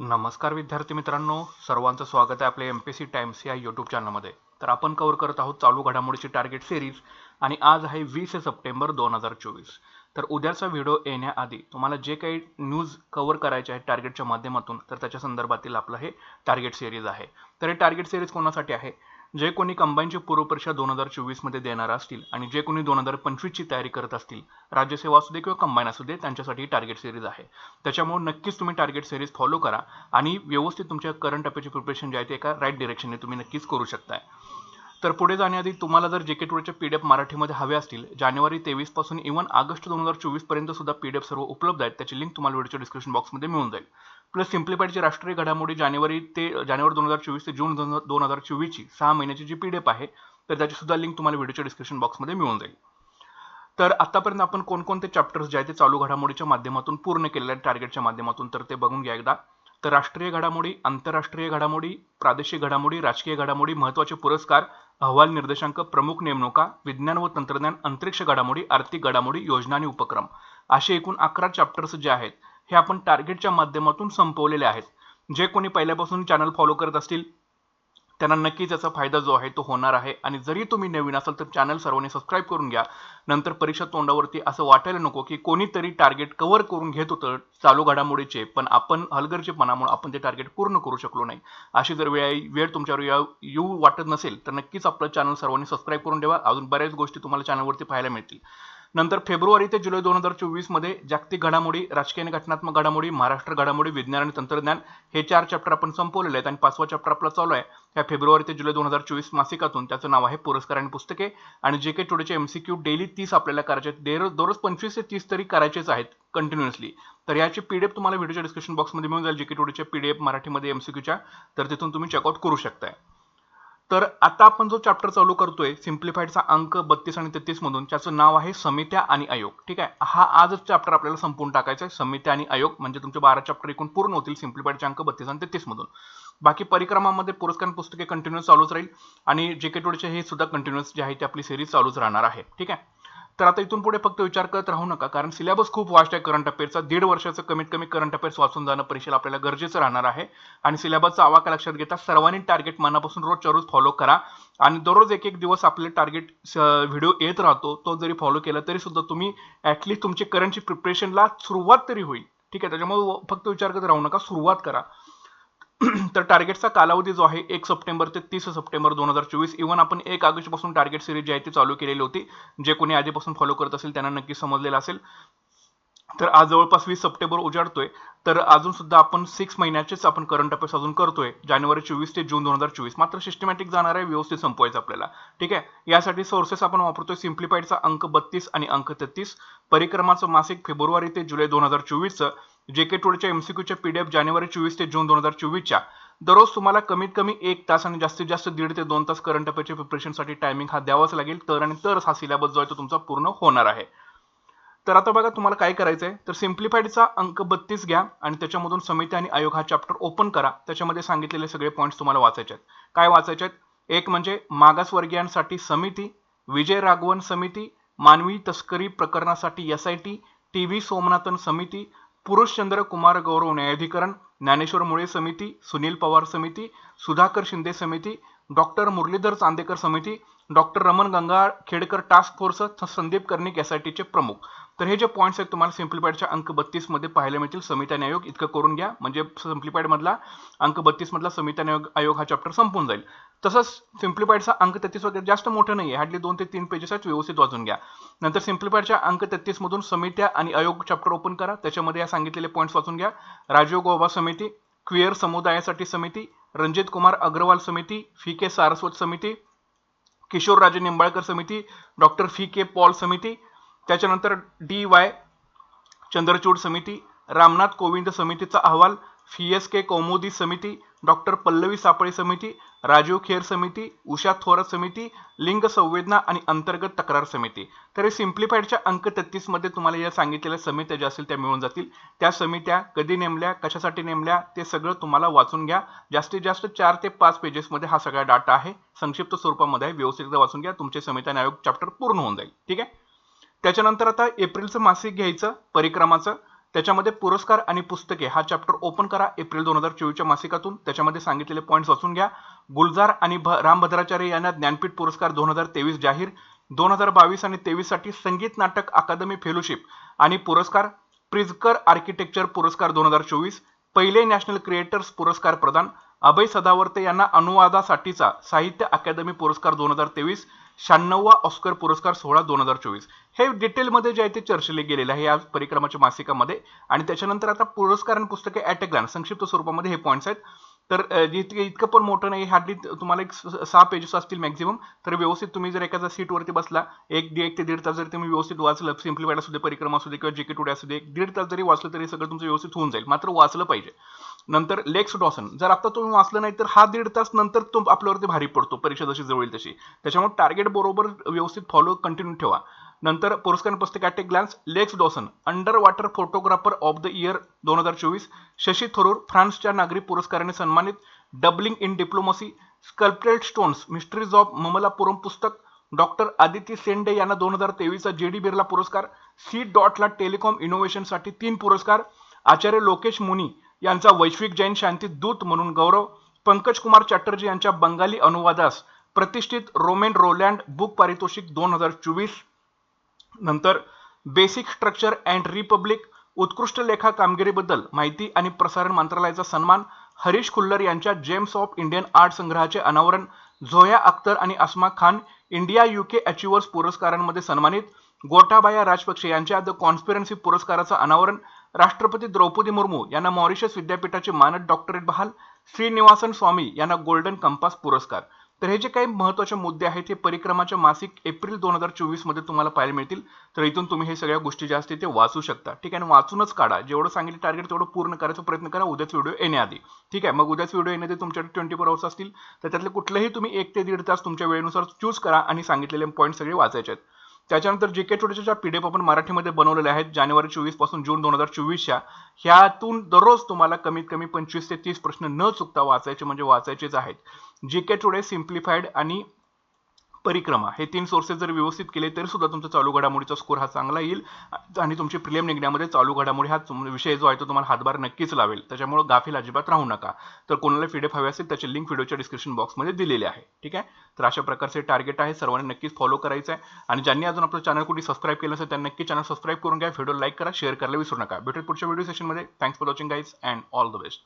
नमस्कार विद्यार्थी मित्रांनो सर्वांचं स्वागत आहे आपल्या एम पी सी टाइम्स या यूट्यूब चॅनलमध्ये तर आपण कव्हर करत आहोत चालू घडामोडीची टार्गेट सिरीज आणि आज आहे वीस सप्टेंबर दोन हजार चोवीस. तर उद्याचा व्हिडिओ येण्याआधी तुम्हाला जे काही न्यूज कव्हर करायचे आहे टार्गेटच्या माध्यमातून तर त्याच्या संदर्भातील आपलं हे टार्गेट सिरीज आहे. तर हे टार्गेट सिरीज कोणासाठी आहे? जे कोणी कंबाईनची पूर्वपरीक्षा दोन हजार चोवीसमध्ये देणार असतील आणि जे कोणी दोन हजार पंचवीसची तयारी करत असतील राज्यसेवा असू दे किंवा कंबाईन असू दे त्यांच्यासाठी टार्गेट सिरीज आहे. त्याच्यामुळे नक्कीच तुम्ही टार्गेट सिरीज फॉलो करा आणि व्यवस्थित तुमच्या करंट अफेअरची प्रिपरेशन जे आहे ते एका राईट डिरेक्शनने तुम्ही नक्कीच करू शकताय. तर पुढे जाण्याआधी तुम्हाला जर जे के टूरचे पी डी एफ मराठीमध्ये हवे असतील जानेवारी तेवीसपासून इव्हन ऑगस्ट दोन हजार चोवीसपर्यंत सुद्धा पी डी एफ सर्व उपलब्ध आहेत. त्याची लिंक तुम्हाला व्हिडिओच्या डिस्क्रिप्शन बॉक्समध्ये मिळून जाईल. प्लस सिम्प्लिफाईडची राष्ट्रीय घडामोडी जानेवारी ते जानेवारी दोन हजार चोवीस ते जून दोन हजार चोवीसची सहा महिन्याची जी पी डी एफ आहे तर त्याची सुद्धा लिंक तुम्हाला व्हिडिओच्या डिस्क्रिप्शन बॉक्समध्ये मिळून जाईल. तर आतापर्यंत आपण कोणकोणते चॅप्टर्स जे आहेत ते चालू घडामोडीच्या माध्यमातून पूर्ण केलेले आहेत टार्गेटच्या माध्यमातून तर ते बघून घ्या एकदा. तर राष्ट्रीय घडामोडी आंतरराष्ट्रीय घडामोडी प्रादेशिक घडामोडी राजकीय घडामोडी महत्त्वाचे पुरस्कार अहवाल निर्देशांक प्रमुख नेमणुका विज्ञान व तंत्रज्ञान अंतरिक्ष घडामोडी आर्थिक घडामोडी योजना आणि उपक्रम. असे एकूण अकरा चॅप्टर्स जे आहेत हे आपण टार्गेटच्या माध्यमातून संपवलेले आहेत. जे कोणी पहिल्यापासून चॅनल फॉलो करत असतील त्यांना नक्कीच याचा फायदा जो आहे तो होणार आहे. आणि जरी तुम्ही नवीन असाल तर चॅनल सर्वांनी सबस्क्राईब करून घ्या. नंतर परीक्षा तोंडावरती असं वाटायला नको की कोणीतरी टार्गेट कव्हर करून घेत होतं चालू घडामोडीचे पण आपण हलगर्जीपणामुळे आपण ते टार्गेट पूर्ण करू शकलो नाही. अशी जर वेळ वेळ तुमच्यावर येऊ वाटत नसेल तर नक्कीच आपलं चॅनल सर्वांनी सबस्क्राईब करून ठेवा. अजून बऱ्याच गोष्टी तुम्हाला चॅनलवरती पाहायला मिळतील. नंतर फेब्रुवारी ते जुलै दोन हजार चोवीसमध्ये जागतिक घडामोडी राजकीय आणि घटनात्मक घडामोडी महाराष्ट्र घडामोडी विज्ञान आणि तंत्रज्ञान हे चार चॅप्टर आपण संपवलेले आहेत आणि पाचवा चॅप्टर आपला चालू आहे. ह्या फेब्रुवारी ते जुलै दोन हजार चोवीस मासिकातून त्याचं नाव आहे पुरस्कार आणि पुस्तके आणि जे के टुडेचे एमसीक्यू डेली तीस आपल्याला करायचे आहेत. दररोज पंचवीस ते तीस तरी करायचेच आहेत कंटिन्युअसली तर याची पीडीएफ तुम्हाला व्हिडिओच्या डिस्क्रिप्शन बॉक्समध्ये मिळून जाईल. जे के टुडेच्या पीडीएफ मराठीमध्ये एमसीक्यूच्या तर तिथून तुम्ही चेकआउट करू शकताय. तर आता आपण जो चॅप्टर चालू करतोय सिम्प्लिफाईडचा अंक बत्तीस आणि तेहतीस मधून त्याचं नाव आहे समित्या आणि आयोग. ठीक आहे? हा आजच चॅप्टर आपल्याला संपूर्ण टाकायचा आहे समित्या आणि आयोग म्हणजे तुमचे बारा चॅप्टर एकूण पूर्ण होतील सिम्प्लिफाईडचे अंक बत्तीस आणि तेहतीस मधून. बाकी परिक्रमामध्ये पुरस्कार पुस्तके कंटिन्युअस चालूच राहील आणि जे के टोडचे हे सुद्धा कंटिन्युअस जे आहे ते आपली सिरीज चालूच राहणार आहे. ठीक आहे? तर आता इथून पुढे फक्त विचार करत राहू नका कारण सिलेबस खूप वास्ट आहे करंट अफेअरचा दीड वर्षाचं कमीत कमी करंट अफेअर्स वाचून जाणं परीक्षेला आपल्याला गरजेचं राहणार आहे. आणि सिलेबसचा आवाका लक्षात घेता सर्वांनी टार्गेट मनापासून रोजच्या रोज फॉलो करा. आणि दररोज एक एक दिवस आपले टार्गेट व्हिडिओ येत राहतो तो जरी फॉलो केला तरी सुद्धा तुम्ही ऍटलीस्ट तुमची करंटची प्रिपरेशनला सुरुवात तरी होईल. ठीक आहे त्याच्यामुळे फक्त विचार करत राहू नका सुरुवात करा. तर टार्गेटचा कालावधी जो आहे एक सप्टेंबर ते तीस सप्टेंबर दोन हजार चोवीस. इव्हन आपण एक ऑगस्टपासून टार्गेट सिरीज जी आहे ती चालू केलेली होती जे कोणी आधीपासून फॉलो करत असेल त्यांना नक्की समजलेलं असेल. तर आज जवळपास वीस सप्टेंबर उजाडतोय. तर अजून सुद्धा आपण सिक्स महिन्याचेच आपण करंट अफेअर्स अजून करतोय. जानेवारी चोवीस ते जून दोन हजार चोवीस. मात्र सिस्टमॅटिक जाणार आहे व्यवस्थित संपवायचं आपल्याला. ठीक आहे? यासाठी सोर्सेस आपण वापरतोय सिम्प्लिफाईडचा अंक बत्तीस आणि अंक तेहतीस. परिक्रमाचं मासिक फेब्रुवारी ते जुलै दोन हजार चोवीसचं. जे के टूडच्या एमसीक्यूच्या पीडीएफ जानेवारी चोवीस ते जून दोन हजार चोवीसच्या. दररोज तुम्हाला कमीत कमी एक तास आणि जास्तीत जास्त दीड ते दोन तास करंट अफेअरच्या प्रिपरेशनसाठी टायमिंग हा द्यावाच लागेल. तर आणि तरच हा सिलेबस जो आहे तो तुमचा पूर्ण होणार आहे. तर आता बघा तुम्हाला काय करायचं आहे तर सिम्प्लिफाईडचा अंक बत्तीस घ्या आणि त्याच्यामधून समिती आणि आयोग हा चॅप्टर ओपन करा. त्याच्यामध्ये सांगितलेले सगळे पॉईंट्स तुम्हाला वाचायचे आहेत. काय वाचायचे आहेत? एक म्हणजे मागासवर्गीयांसाठी समिती विजय राघवन समिती मानवी तस्करी प्रकरणासाठी S I T T V Somanathan समिती पुरुषचंद्र कुमार गौरव न्यायाधिकरण ज्ञानेश्वर मुळे समिती सुनील पवार समिती सुधाकर शिंदे समिती डॉक्टर मुरलीधर चांदेकर समिती doctor Raman Gangakhedkar task force Sandeep Karnik S I टीचे प्रमुख. तर हे जे पॉईंट्स आहेत तुम्हाला सिम्प्लिफाईडच्या अंक बत्तीसमध्ये पाहायला मिळतील. समिती आयोग इतकं करून घ्या. म्हणजे सिम्प्लिफाईडमधला अंक बत्तीसमधला समिता समिती आयोग हा चॅप्टर संपून जाईल. तसंच सिम्प्लिफाईडचा अंक तेहतीस वगैरे जास्त मोठं नाही आहे हार्डली दोन ते तीन पेजेस आहेत व्यवस्थित वाचून घ्या. नंतर सिम्प्लिफाईडच्या अंक तेहतीसमधून समित्या आणि आयोग चॅप्टर ओपन करा. त्याच्यामध्ये या सांगितलेले पॉईंट्स वाचून घ्या. राजीव गोबा समिती क्विअर समुदायासाठी समिती रणजित कुमार अग्रवाल समिती फी के सारस्वत समिती किशोर राजे निंबाळकर समिती डॉक्टर फी के पॉल समिती त्याच्यानंतर डी वाय चंद्रचूड समिती रामनाथ कोविंद समितीचा अहवाल फी एस के कौमुदी समिती डॉक्टर पल्लवी सापळे समिती राजीव खेर समिती उषा थोरात समिती लिंग संवेदना आणि अंतर्गत तक्रार समिती. तर हे सिम्प्लिफाईडच्या अंक तेहतीसमध्ये तुम्हाला या सांगितलेल्या समित्या ज्या असतील त्या मिळून जातील. त्या समित्या कधी नेमल्या कशासाठी नेमल्या ते सगळं तुम्हाला वाचून घ्या. जास्तीत जास्त चार ते पाच पेजेसमध्ये हा सगळा डाटा आहे. संक्षिप्त स्वरूपामध्ये आहे. व्यवस्थित वाचून घ्या. तुमचे समित्या आयोग चॅप्टर पूर्ण होऊन जाईल. ठीक आहे? त्याच्यानंतर आता एप्रिलचं मासिक घ्यायचं परिक्रमाचं. त्याच्यामध्ये पुरस्कार आणि पुस्तके हा चॅप्टर ओपन करा. एप्रिल दोन हजार चोवीसच्या मासिकातून. त्याच्यामध्ये सांगितलेले पॉईंट्स वाचून घ्या. गुलजार आणि भ रामभद्राचार्य यांना ज्ञानपीठ पुरस्कार दोन हजार तेवीस जाहीर. दोन हजार बावीस आणि तेवीससाठी संगीत नाटक अकादमी फेलोशिप आणि पुरस्कार प्रिझकर आर्किटेक्चर पुरस्कार दोन हजार चोवीस. पहिले नॅशनल क्रिएटर्स पुरस्कार प्रदान. अभय सदावर्ते यांना अनुवादासाठीचा साहित्य अकादमी पुरस्कार दोन हजार तेवीस शहाण्णववा ऑस्कर पुरस्कार सोहळा दोन हजार चोवीस. हे डिटेलमध्ये जे आहे ते चर्चेले गेलेले आहे या परिक्रमाच्या मासिकामध्ये. आणि त्याच्यानंतर आता पुरस्कार आणि पुस्तके ॲट अ ग्लान्स संक्षिप्त स्वरूपामध्ये हे पॉईंट्स आहेत. तर जितकं जितके इतकं पण मोठं नाही हार्डली तुम्हाला एक सहा पेजेस असतील मॅक्झिमम तर व्यवस्थित तुम्ही जर एखाद्या सीटवरती बसला एक दीड एक ते दीड तास जर तुम्ही व्यवस्थित वाचलं सिम्प्लिफाईड असू दे परिक्रमा असू दे किंवा जीके टुडे असू दे एक दीड तास जरी वाचलं तरी सगळं तुमचं व्यवस्थित होऊन जाईल. मात्र वाचलं पाहिजे. नंतर लेक्स डॉसन जर आता तुम्ही वाचलं नाही तर हा दीड तास नंतर तो आपल्यावरती भारी पडतो परीक्षा जशी जवळ तशी. त्याच्यामुळे टार्गेट बरोबर व्यवस्थित फॉलो कंटिन्यू ठेवा. नंतर पुरस्कार पुस्तक at a glance Lex Dawson under water photographer of the year दोन हजार चोवीस शशी थरूर फ्रान्सच्या नागरी पुरस्काराने सन्मानित dabbling in diplomacy sculpted stones mysteries of Mamallapuram पुस्तक डॉक्टर आदिती सेंडे यांना दोन हजार तेवीसचा जे डी बिर्ला पुरस्कार सी डॉटला टेलिकॉम इनोव्हेशनसाठी तीन पुरस्कार आचार्य लोकेश मुनी यांचा वैश्विक जैन शांती दूत म्हणून गौरव पंकज कुमार चॅटर्जी यांच्या बंगाली अनुवादास प्रतिष्ठित रोमेन रोलँड बुक पारितोषिक दोन हजार चोवीस नंतर बेसिक स्ट्रक्चर अँड रिपब्लिक उत्कृष्ट लेखा कामगिरीबद्दल माहिती आणि प्रसारण मंत्रालयाचा सन्मान हरीश खुल्लर यांच्या जेम्स ऑफ इंडियन आर्ट संग्रहाचे अनावरण झोया अख्तर आणि Asma Khan India UK achievers पुरस्कारांमध्ये सन्मानित गोटाबाया राजपक्षे यांच्या द कॉन्स्पिरन्सी पुरस्काराचं अनावरण राष्ट्रपती द्रौपदी मुर्मू यांना मॉरिशस विद्यापीठाचे मानद डॉक्टरेट बहाल श्रीनिवासन स्वामी यांना गोल्डन कंपास पुरस्कार. तर हे जे काही महत्त्वाचे मुद्दे आहेत हे परिक्रमाच्या मासिक एप्रिल दोन हजार चोवीसमध्ये तुम्हाला पाहायला मिळतील. तर इथून तुम्ही हे सगळ्या गोष्टी ज्या असतील ते वाचू शकता. ठीक आहे? आणि वाचूनच काढा. जेवढं सांगितलं टार्गेट तेवढं पूर्ण करायचा प्रयत्न करा. उद्याच व्हिडिओ येण्याआधी. ठीक आहे? मग उद्याच व्हिडिओ येण्याआधी तुमच्याकडे ट्वेंटी फोर आवर्स असतील. तर त्यातले कुठलेही तुम्ही एक ते दीड तास तुमच्या वेळेनुसार चूज करा आणि सांगितलेले पॉईंट सगळे वाचायचे आहेत. त्याच्यानंतर जे के टुडेच्या पीडीएफ आपण मराठीमध्ये बनवलेले आहेत जानेवारी चोवीसपासून जून दोन हजार चोवीसच्या ह्यातून दररोज तुम्हाला कमीत कमी पंचवीस ते तीस प्रश्न न चुकता वाचायचे म्हणजे वाचायचेच आहेत. जे के टुडे सिम्प्लिफाईड आणि परिक्रमा. हे तीन सोर्सेस जर व्यवस्थित केले तरी सुद्धा तुमचा चालू घडामोडीचा स्कोर हा चांगला येईल. आणि तुमची प्रिलियम निघण्यामध्ये चालू घडामोडी हा विषय जो आहे तो तुम्हाला हातभार नक्कीच लावेल. त्याच्यामुळे गाफील अजिबात राहू नका. तर कोणाला पीडीएफ हवे असेल त्याची लिंक व्हिडिओच्या डिस्क्रिप्शन बॉक्समध्ये दिलेली आहे. ठीक आहे? तर अशा प्रकारचे टार्गेट आहे सर्वांनी नक्कीच फॉलो करायचं आहे आणि ज्यांनी अजून आपलं चॅनल कुठे सबस्क्राईब केलं असेल त्यांनी नक्की चॅनल सबस्क्राईब करून घ्या. व्हिडिओ लाईक करा शेअर करायला विसरू नका. भेटेल पुढच्या व्हिडिओ सेशनमध्ये thanks for watching guys and all the best